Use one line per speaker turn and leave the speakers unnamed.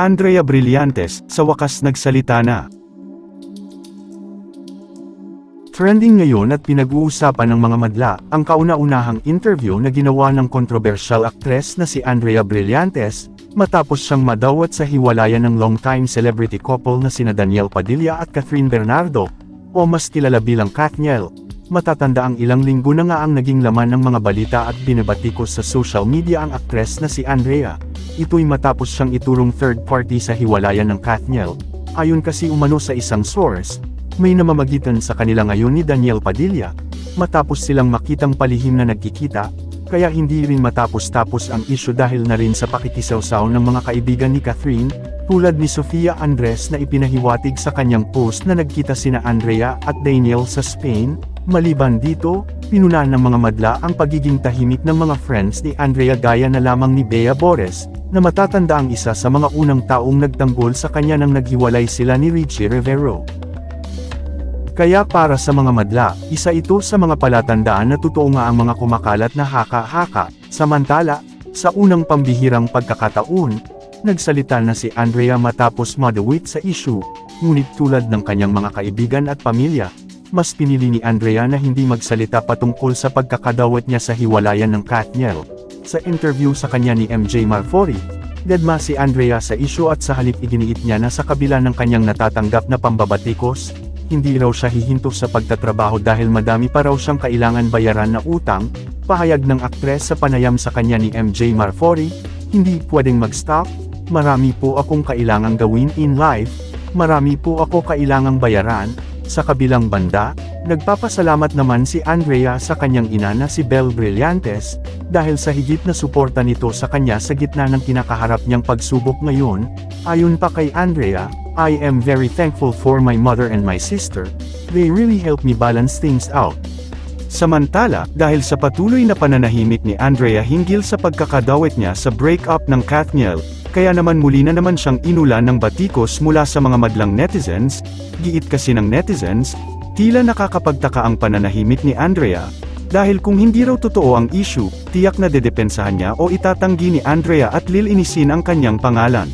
Andrea Brillantes, sa wakas nagsalita na. Trending ngayon at pinag-uusapan ng mga madla, ang kauna-unahang interview na ginawa ng kontrobersyal aktres na si Andrea Brillantes, matapos siyang madawat sa hiwalayan ng longtime celebrity couple na sina Daniel Padilla at Catherine Bernardo, o mas kilala bilang Katniel. Matatanda ang ilang linggo na nga ang naging laman ng mga balita at binabatikos sa social media ang aktres na si Andrea. Ito'y matapos siyang iturong third party sa hiwalayan ng Katniel. Ayon kasi umano sa isang source, may namamagitan sa kanila ngayon ni Daniel Padilla, matapos silang makitang palihim na nagkikita, kaya hindi rin matapos-tapos ang isyu dahil na rin sa pakikisawsaw ng mga kaibigan ni Catherine, tulad ni Sofia Andres na ipinahiwatig sa kanyang post na nagkita sina Andrea at Daniel sa Spain, maliban dito, pinunaan ng mga madla ang pagiging tahimik ng mga friends ni Andrea gaya na lamang ni Bea Bores, na matatanda ang isa sa mga unang taong nagtanggol sa kanya nang naghiwalay sila ni Richie Rivero. Kaya para sa mga madla, isa ito sa mga palatandaan na totoo nga ang mga kumakalat na haka-haka, samantala, sa unang pambihirang pagkakataon, nagsalita na si Andrea matapos madawit sa issue, ngunit tulad ng kanyang mga kaibigan at pamilya, mas pinili ni Andrea na hindi magsalita patungkol sa pagkakadawat niya sa hiwalayan ng Katniel. Sa interview sa kanya ni MJ Marfori, Dedma si Andrea sa issue at sa halip iginiit niya na sa kabila ng kanyang natatanggap na pambabatikos, hindi raw siya hihinto sa pagtatrabaho dahil madami pa raw siyang kailangan bayaran na utang, pahayag ng aktres sa panayam sa kanya ni MJ Marfori, hindi pwedeng mag-stop, marami po akong kailangang gawin in life, marami po ako kailangang bayaran, sa kabilang banda, nagpapasalamat naman si Andrea sa kanyang ina na si Belle Brillantes, dahil sa higit na suporta nito sa kanya sa gitna ng kinakaharap niyang pagsubok ngayon, ayon pa kay Andrea, I am very thankful for my mother and my sister, they really helped me balance things out. Samantala, dahil sa patuloy na pananahimik ni Andrea hinggil sa pagkakadawit niya sa breakup ng Katniel, kaya naman muli na naman siyang inulan ng batikos mula sa mga madlang netizens, giit kasi ng netizens, tila nakakapagtaka ang pananahimik ni Andrea, dahil kung hindi raw totoo ang issue, tiyak na dedepensahan niya o itatanggi ni Andrea at lilinisin ang kanyang pangalan.